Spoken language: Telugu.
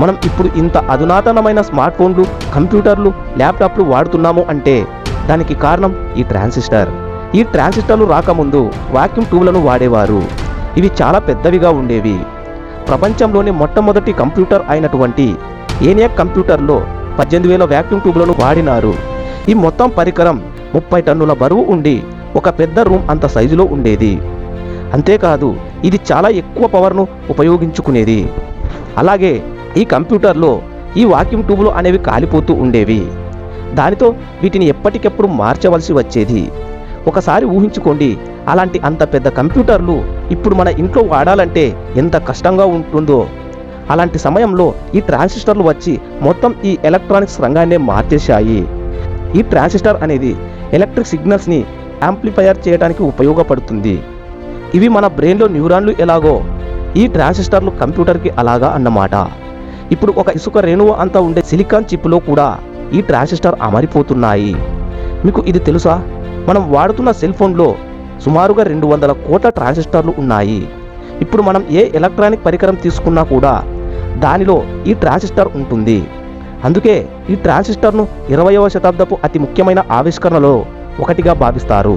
మనం ఇప్పుడు ఇంత అధునాతనమైన స్మార్ట్ ఫోన్లు కంప్యూటర్లు ల్యాప్టాప్లు వాడుతున్నాము అంటే దానికి కారణం ఈ ట్రాన్సిస్టర్. ఈ ట్రాన్సిస్టర్లు రాకముందు వాక్యూమ్ ట్యూబ్లను వాడేవారు. ఇవి చాలా పెద్దవిగా ఉండేవి. ప్రపంచంలోని మొట్టమొదటి కంప్యూటర్ అయినటువంటి ఏనియాక్ కంప్యూటర్లో పద్దెనిమిది వేల వాక్యూమ్ ట్యూబ్లను వాడినారు. ఈ మొత్తం పరికరం ముప్పై టన్నుల బరువు ఉండి ఒక పెద్ద రూమ్ అంత సైజులో ఉండేది. అంతేకాదు ఇది చాలా ఎక్కువ పవర్ను ఉపయోగించుకునేది. అలాగే ఈ కంప్యూటర్లో ఈ వాక్యూమ్ ట్యూబ్లు అనేవి కాలిపోతూ ఉండేవి. దానితో వీటిని ఎప్పటికెప్పుడు మార్చవలసి వచ్చేది. ఒకసారి ఊహించుకోండి అలాంటి అంత పెద్ద కంప్యూటర్లు ఇప్పుడు మన ఇంట్లో వాడాలంటే ఎంత కష్టంగా ఉంటుందో. అలాంటి సమయంలో ఈ ట్రాన్సిస్టర్లు వచ్చి మొత్తం ఈ ఎలక్ట్రానిక్స్ రంగాన్నే మార్చేశాయి. ఈ ట్రాన్సిస్టర్ అనేది ఎలక్ట్రిక్ సిగ్నల్స్ని యాంప్లిఫైయర్ చేయడానికి ఉపయోగపడుతుంది. ఇవి మన బ్రెయిన్లో న్యూరాన్లు ఎలాగో ఈ ట్రాన్సిస్టర్లు కంప్యూటర్కి అలాగా అన్నమాట. ఇప్పుడు ఒక ఇసుక రేణువు అంతా ఉండే సిలికాన్ చిప్లో కూడా ఈ ట్రాన్సిస్టర్ అమరిపోతున్నాయి. మీకు ఇది తెలుసా? మనం వాడుతున్న సెల్ ఫోన్లో సుమారుగా రెండు వందల కోట్ల ట్రాన్సిస్టర్లు ఉన్నాయి. ఇప్పుడు మనం ఏ ఎలక్ట్రానిక్ పరికరం తీసుకున్నా కూడా దానిలో ఈ ట్రాన్సిస్టర్ ఉంటుంది. అందుకే ఈ ట్రాన్సిస్టర్ను ఇరవయవ శతాబ్దపు అతి ముఖ్యమైన ఆవిష్కరణలో ఒకటిగా భావిస్తారు.